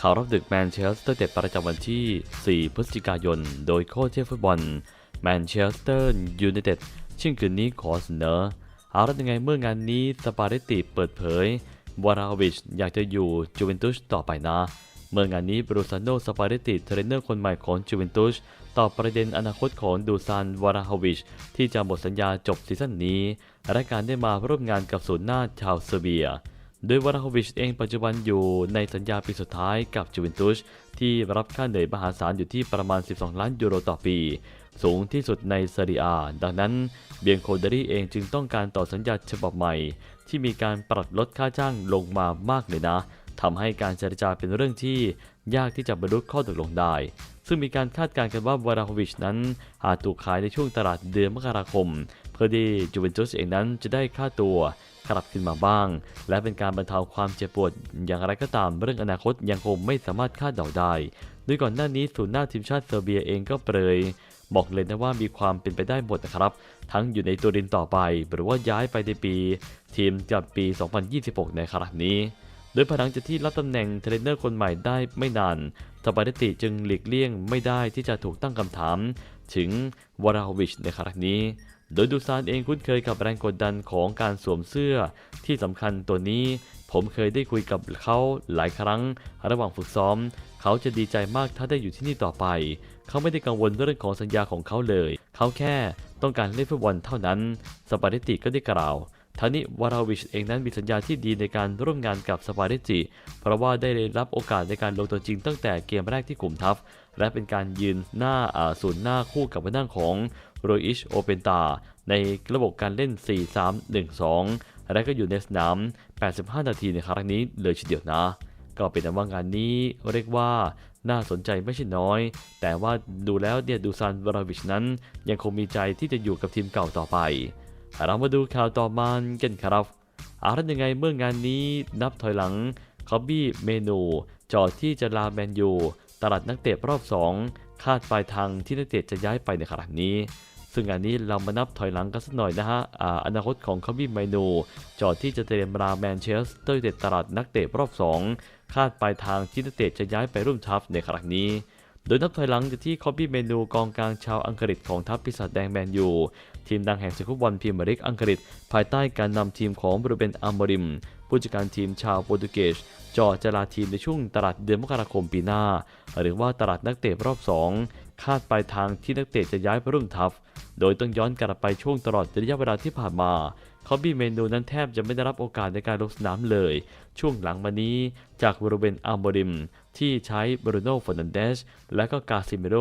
ข่าวรับดึกแมนเชสเตอร์เด็ดประจำวันที่ 4 พฤศจิกายน โดยโค้ชเทพฟุตบอลแมนเชสเตอร์ยูไนเต็ดชิ่งคืนนี้ขอเสนอเอาละยังไงเมื่องานนี้สปาเรตติเปิดเผยวาราวิชอยากจะอยู่จูเวนตุสต่อไปนะ เมื่องานนี้บรูซานโนสปาเรตติเทรนเนอร์คนใหม่ของจูเวนตุสตอบประเด็นอนาคตของดูซานวาราฮวิช ที่จะหมดสัญญาจบซีซั่นนี้ และการได้มาร่วมงานกับศูนย์หน้าชาวเซอร์เบีย โดยวาราโฮวิชเองปัจจุบันอยู่ในสัญญาปีสุดท้ายกับจูเวนตุสที่รับค่าเหนื่อยมหาศาลอยู่ที่ประมาณ 12 ล้านยูโรต่อปี สูงที่สุดในเซเรียดังนั้นเบียงโคเดรี่เองจึงต้องการต่อสัญญาฉบับใหม่ ที่มีการปรับลดค่าจ้างลงมามากเลยนะทำให้การเจรจาเป็นเรื่องที่ยากที่จะบรรลุข้อตกลงได้ ซึ่งมีการคาดการณ์กันว่าวาราโฮวิชนั้นอาจถูกขายในช่วงตลาดเดือนมกราคม เพื่อที่จูเวนตุสเองนั้นจะได้ค่าตัวกลับขึ้นมาบ้าง และเป็นการบรรเทาความเจ็บปวดอย่างไรก็ตามเรื่องอนาคตยังคงไม่สามารถคาดเดาได้โดยก่อนหน้านี้ศูนย์หน้าทีมชาติเซอร์เบียเองก็เปรยบอกเลยนะว่ามีความเป็นไปได้หมดนะครับ ทั้งอยู่ในตัวดินต่อไป หรือว่าย้ายไปในปี ทีมกับปี 2026 ในครั้งนี้ โดยภายหลังจากที่รับตำแหน่งเทรนเนอร์คนใหม่ได้ไม่นานสปาเดติจึงหลีกเลี่ยงไม่ได้ที่จะถูกตั้งคำถาม ถึงวาราวิชในครั้งนี้ โดยดูซานเองคุ้นเคยกับแรงกดดันของการสวมเสื้อ ที่สำคัญตัวนี้ผมเคยได้คุยกับเขาหลายครั้ง ระหว่างฝึกซ้อม เขาจะดีใจมากถ้าได้อยู่ที่นี่ต่อไป เขาไม่ได้กังวลเรื่องของสัญญาของเขาเลย เขาแค่ต้องการเล่นฟุตบอลเท่านั้นสปาเดติก็ได้กล่าวทั้งนี้วาราวิชเองนั้นมีสัญญาที่ดีในการร่วมงานกับสปาเดติเพราะว่าได้รับโอกาสในการลงตัวจริงตั้งแต่เกมแรกที่กลุ่มทัพ และเป็นการยืนหน้าอ่าศูนย์หน้าคู่กับหน้าของ โรอิชโอเปนตาในระบบการเล่น 4-3-1-2 และก็อยู่ในสนาม 85 นาทีในครั้งนี้เลยทีเดียวนะ ก็เป็นว่างานนี้เรียกว่าน่าสนใจไม่ใช่น้อย แต่ว่าดูแล้วเนี่ยดูซานวาราวิชนั้นยังคงมีใจที่จะอยู่กับทีมเก่าต่อไป เรามาดูข่าวต่อมากันครับอารันยังไงเมื่องานนี้นับถอยหลังคอบบี้เมนูจอที่จะลาแมนยูตลาดนักเตะรอบ 2 คาดปลายทางที่นักเตะจะย้ายไปในขณะนี้ ซึ่งอันนี้เรามานับถอยหลังกันสักหน่อยนะฮะออนาคตของคอบบี้เมนูจอดที่จะเตรียมลาแมนเชสเตอร์เตะตลาดนักเตะรอบ 2 คาดปลายทางที่นักเตะจะย้ายไปร่วมทัพในครั้งนี้ โดยนับถอยหลังจากที่คอบบี้เมนูกองกลางชาวอังกฤษของทัพปีศาจแดงแมนยูทีมดังแห่งศึกฟุตบอลพรีเมียร์ลีกอังกฤษ ภายใต้การนำทีมของบรูเบนอัมบริม ผู้จัดการทีมชาวโปรตุเกสจอจะลาทีมในช่วงตลาดเดือนมกราคมปีหน้า หรือว่าตลาดนักเตะรอบ 2 คาดปลายทางที่นักเตะจะย้ายไปร่วมทัพ โดยต้องย้อนกลับไปช่วงตลอดระยะเวลาที่ผ่านมาคอบบี้เมนูนั้นแทบจะไม่ได้รับโอกาสในการลงสนามเลย ช่วงหลังมานี้จากบรูเบนอัมบริม ที่ใช้บรูโน่ฟอร์นันเดสและก็กาซิเมโร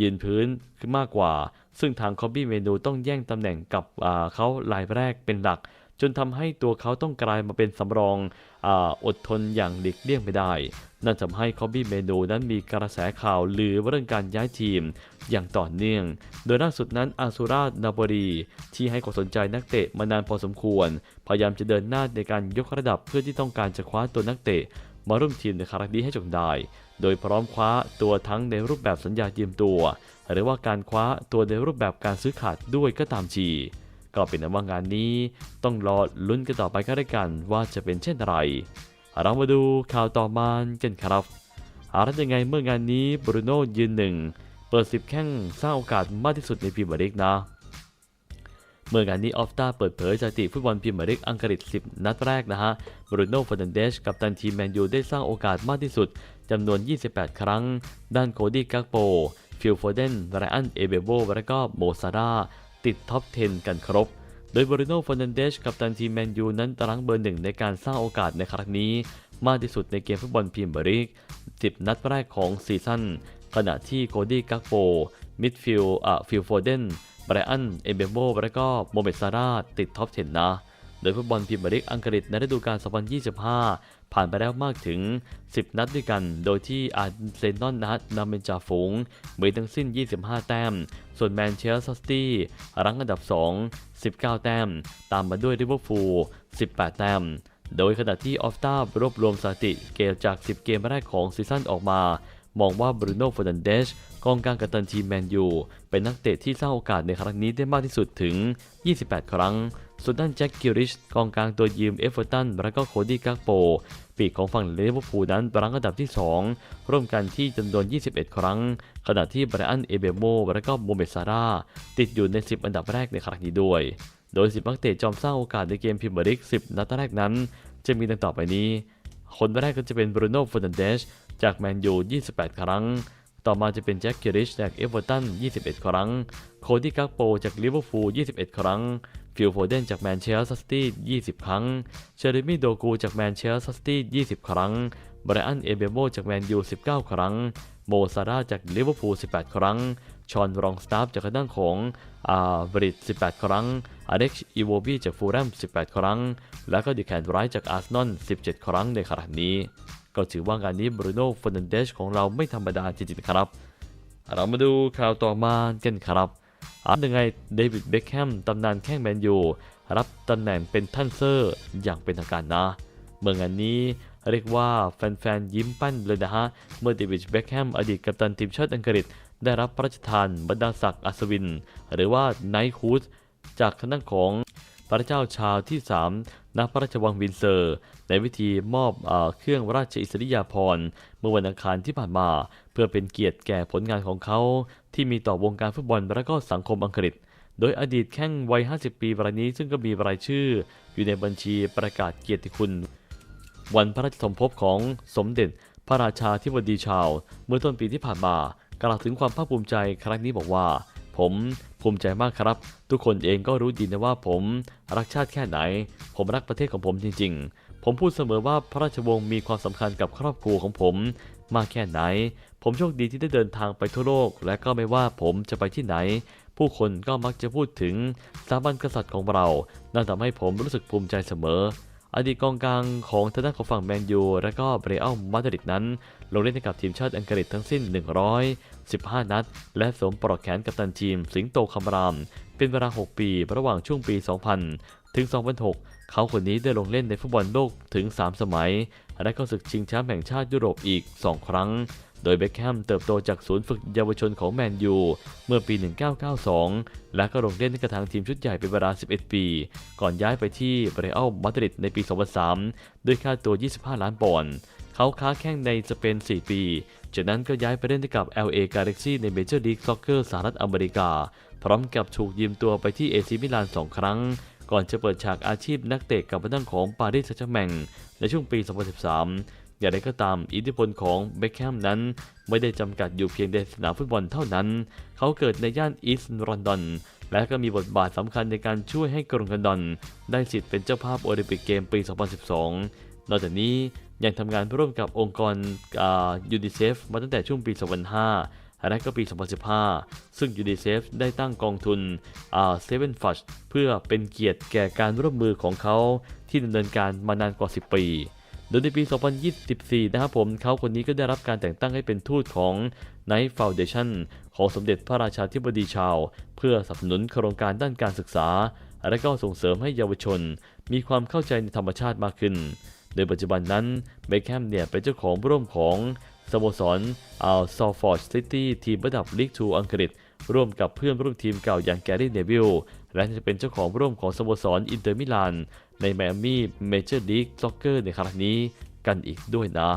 ยืนพื้นขึ้นมากกว่า ซึ่งทางคอบบี้เมนูต้องแย่งตำแหน่งกับเขารายแรกเป็นหลัก จนทำให้ตัวเขาต้องกลายมาเป็นสำรอง ออดทนอย่างหลีกเลี่ยงไม่ได้ นั่นทำให้คอบบี้เมนูนั้นมีกระแสข่าวลือเรื่องการย้ายทีมอย่างต่อเนื่อง โดยล่าสุดนั้นอาซูรานาบรี ที่ให้ความสนใจนักเตะมานานพอสมควร พยายามจะเดินหน้าในการยกระดับเพื่อที่ต้องการจะคว้าตัวนักเตะ มาร่วมทีมในครั้งนี้ให้จงได้ โดยพร้อมคว้าตัวทั้งในรูปแบบสัญญายืมตัว หรือว่าการคว้าตัวในรูปแบบการซื้อขาดด้วยก็ตามที ก็เป็นว่างานนี้ต้องรอลุ้นกันต่อไปก็ได้กันว่าจะเป็นเช่นไร เรามาดูข่าวต่อมากันครับอารัยังไงเมื่องานนี้บรูโน่ยืนหนึ่งเปิด10แข้งสร้างโอกาสมากที่สุดในพรีเมียร์ลีกนะ เมื่องานนี้ออฟตาเปิดเผยสถิติฟุตบอลพรีเมียร์ลีกอังกฤษ 10 นัดแรกนะฮะบรูโน่ฟอร์นันเดสกับตันทีมแมนยูได้สร้างโอกาสมากที่สุดจำนวน 28 ครั้ง ด้านโคดี้กักโปฟิลโฟเดนไรอัน เอเบโบและก็โมซาร่า ติดท็อป 10 กันครบ โดยบรูโน่ฟอนันเดสกับตันทีแมนยูนั้นตารางเบอร์หนึ่งในการสร้างโอกาสในครั้งนี้ มากที่สุดในเกมฟุตบอลพรีเมียร์ลีก 10 นัดแรกของซีซั่น ขณะที่โคดี้กักโปมิดฟิลด์อะฟิลโฟเดนไบรอัน เอเบโบและก็โมเมดซาร่าติดท็อป 10 นะ โดยฟุตบอลพรีเมียร์ลีกอังกฤษในฤดูกาล2025 ผ่านไปแล้วมากถึง 10 นัดด้วยกัน โดยที่อาร์เซนอลนัดนำเป็นจ่าฝูงมีทั้งสิ้น 25 แต้ม ส่วนแมนเชสเตอร์ซิตี้รั้งอันดับ 2 19 แต้ม ตามมาด้วยลิเวอร์พูล 18 แต้ม โดยขณะที่ออฟตารวบรวมสถิติเกมจาก 10 เกมแรกของซีซั่นออกมา มองว่าบรูโน่ฟ e ร์นันเดชกองกลางกัปตันทีมแมนยู เป็นนักเตะที่สร้างโอกาสในครั้งนี้ได้มากที่สุดถึง 28 ครั้ง ส่วนด้านแจ็คกิริชกองกลางตัวยืมเอฟเวอร์ตันและก็โคดี้กักโป ปีกของฝั่งลิเวอร์พูลนั้นรั้งอันดับที่ 2 ร่วมกันที่จำนวน 21 ครั้ง ขณะที่บรอันเอเบโมและก็โมเมซาร่าติดอยู่ใน 10 อันดับแรกในครั้งนี้ด้วย โดย 10 นักเตะจอมสร้างโอกาสในเกมพรีเมียร์ลีก10 นัดแรกนั้น จะมีดังต่อไปนี้คนแรกก็จะเป็นบรูโน่ฟ e ร์นันเดช จากแมนยู 28 ครั้ง ต่อมาจะเป็นแจ็คเกริชจากเอเวอร์ตัน 21 ครั้ง โคดี้กักโปจากลิเวอร์พูล 21 ครั้ง ฟิลโฟเดนจากแมนเชสเตอร์ซิตี้20 ครั้ง เชอร์มี่โดกูจากแมนเชสเตอร์ซิตี้20 ครั้งไบรอัน เอเบโมจากแมนยู 19 ครั้ง โมซาร่าจากลิเวอร์พูล 18 ครั้ง ชอนรองสตาฟจากด้านของอาบริด18 ครั้ง อเล็กซ์อีโวบีจากฟูลแลม18 ครั้ง แล้วก็ดิแคนไรท์จากอาร์เซนอล 17 ครั้งในขณะนี้ ก็ถือว่างานนี้บรูโน่ฟ e ร์นันเดชของเราไม่ธรรมดาจริงๆครับ เรามาดูข่าวต่อมากันครับอายังไงเดวิดเบคแฮมตำนานแข้งแมนยูรับตำแหน่งเป็นท่านเซอร์อย่างเป็นทางการนะ เมื่องานนี้เรียกว่าแฟนๆยิ้มปั้นเลยนะฮะ เมื่อเดวิดเบคแฮมอดีตกัปตันทีมชาติอังกฤษ ได้รับพระราชทานบรรดาศักดิ์อัศวิน หรือว่าไนท์ฮูดจากคณะของ พระเจ้าชาวที่ 3 ณ พระราชวังวินเซอร์ ในวิธีมอบเออเครื่องราชอิสริยาภรณ์ เมื่อวันอังคารที่ผ่านมา เพื่อเป็นเกียรติแก่ผลงานของเขา ที่มีต่อวงการฟุตบอลและก็สังคมอังกฤษ โดยอดีตแข้งวัย 50 ปีรายนี้ซึ่งก็มีรายชื่อ อยู่ในบัญชีประกาศเกียรติคุณ วันพระราชสมภพของสมเด็จ พระราชาธิบดีชาว เมื่อต้นปีที่ผ่านมากล่าวถึงความภาคภูมิใจครั้งนี้บอกว่า ผมภูมิใจมากครับ ทุกคนเองก็รู้ดีนะว่าผมรักชาติแค่ไหน ผมรักประเทศของผมจริง ๆ ผมพูดเสมอว่าพระราชวงศ์มีความสำคัญกับครอบครัวของผมมากแค่ไหน ผมโชคดีที่ได้เดินทางไปทั่วโลก และก็ไม่ว่าผมจะไปที่ไหน ผู้คนก็มักจะพูดถึงสถาบันกษัตริย์ของเรา นั่นทำให้ผมรู้สึกภูมิใจเสมอ อดีตกองกลางของทางด้านของฝั่งแมนยู และก็เบรอัลมาดริดนั้น ลงเล่นให้กับทีมชาติอังกฤษทั้งสิ้น 115 นัด และสวมปลอกแขนกับตันทีม สิงโตคำราม เป็นเวลา 6 ปีระหว่างช่วงปี 2000 ถึง 2006 เขาคนนี้ได้ลงเล่นในฟุตบอลโลกถึง 3 สมัย และก็ศึกชิงแชมป์แห่งชาติยุโรปอีก 2 ครั้ง โดยเบคแฮมเติบโตจากศูนย์ฝึกเยาวชนของแมนยู เมื่อปี 1992 และก็ลงเล่นให้กับทางทีมชุดใหญ่เป็นเวลา 11 ปี ก่อนย้ายไปที่เรอัลมาดริดในปี 2003 ด้วยค่าตัว 25 ล้านปอนด์เขาค้าแข้งในสเปน 4 ปี จากนั้นก็ย้ายไปเล่นกับ LA Galaxy ใน Major League Soccer สหรัฐอเมริกา พร้อมกับถูกยืมตัวไปที่เอซิมิลาน 2 ครั้ง ก่อนจะเปิดฉากอาชีพนักเตะกับทางของปารีสแซงต์แชร์แมงในช่วงปี 2013 อย่างไรก็ตามอิทธิพลของเบคแฮมนั้น ไม่ได้จำกัดอยู่เพียงในสนามฟุตบอลเท่านั้น เขาเกิดในย่านอีสต์ลอนดอนและก็มีบทบาทสำคัญในการช่วยให้กรุงลอนดอน ได้สิทธิ์เป็นเจ้าภาพโอลิมปิกเกมปี 2012 นอกจากนี้ยังทำงานร่วมกับองค์กรยูนิเซฟมาตั้งแต่ช่วงปี 2005 และก็ปี 2015 ซึ่งยูนิเซฟได้ตั้งกองทุนเซเว่นฟัชเพื่อเป็นเกียรติแก่การร่วมมือของเขาที่ดำเนินการมานานกว่า 10 ปี โดยในปี 2024 นะครับผมเขาคนนี้ก็ได้รับการแต่งตั้งให้เป็นทูตของ Knight Foundation ของสมเด็จพระราชาธิบดีชาว เพื่อสนับสนุนโครงการด้านการศึกษา และก็ส่งเสริมให้เยาวชน มีความเข้าใจในธรรมชาติมากขึ้น โดยปัจจุบันนั้นเบคแฮมเนี่ยเป็นเจ้าของร่วมของสโมสรอัลซอฟอร์ดซิตี้ทีมระดับลีกทูอังกฤษ ร่วมกับเพื่อนร่วมทีมเก่าอย่างแกรี่เนวิล และจะเป็นเจ้าของร่วมของสโมสรอินเตอร์มิลานในไมอามี่เมเจอร์ลีกซ็อกเกอร์ในครั้งนี้กันอีกด้วยนะ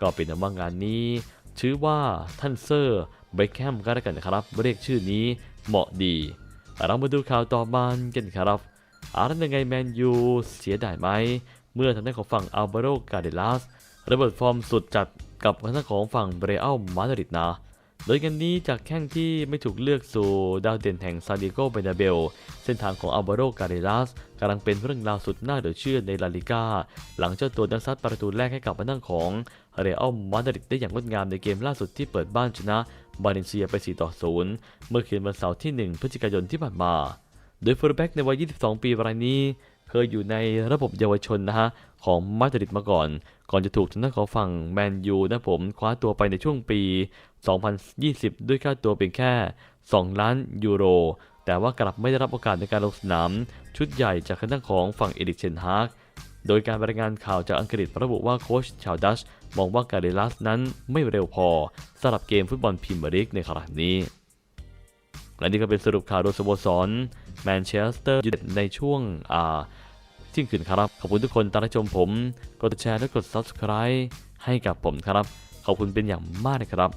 ก็เป็นว่างานนี้ ชื่อว่าท่านเซอร์เบคแฮมก็แล้วกันนะครับ เรียกชื่อนี้เหมาะดี เรามาดูข่าวต่อมากันครับอาร์ตยังไงแมนยูเสียดายไหม เมื่อทางด้านของฝั่งอัลเบโรกาเดลัสระเบิดฟอร์มสุดจัดกับทางด้านของฝั่งเบรอัลมาดริดนะ โดยกันนี้จากแข้งที่ไม่ถูกเลือกสู่ดาวเด่นแห่งซาดิโกเบนาเบล เส้นทางของอัลวาโรกาเรลัสกำลังเป็นเรื่องราวสุดน่าเหลือเชื่อในลาลิก้า หลังเจ้าตัวนักซัดประตูแรกให้กับทางด้านของเรอัลมาดริดได้อย่างงดงามในเกมล่าสุดที่เปิดบ้านชนะบาเลนเซียไป 4 ต่อ 0 เมื่อคืนวันเสาร์ที่ 1 พฤศจิกายนที่ผ่านมา โดยฟูลแบ็กในวัย 22 ปีรายนี้ เคยอยู่ในระบบเยาวชนนะฮะของมาดริดมาก่อน ก่อนจะถูกทางด้านของฝั่งแมนยูนะผมคว้าตัวไปในช่วงปี 2020 ด้วยค่าตัวเพียงแค่ 2 ล้านยูโร แต่ว่ากลับไม่ได้รับโอกาสในการลงสนาม ชุดใหญ่จากทางด้านของฝั่งเอริกเชนฮากโดยการรายงานข่าวจากอังกฤษระบุว่าโค้ชชาวดัชมองว่ากาเดลัสนั้นไม่เร็วพอสำหรับเกมฟุตบอลพรีเมียร์ลีกในขณะนี้ และนี่ก็เป็นสรุปข่าวโดยสโมสรแมนเชสเตอร์ยูไนเต็ดในช่วงอ่าเที่ยงคืนครับ ขอบคุณทุกคนตามรับชมผม กดแชร์และกด Subscribe ให้กับผมครับ ขอบคุณเป็นอย่างมากนะครับ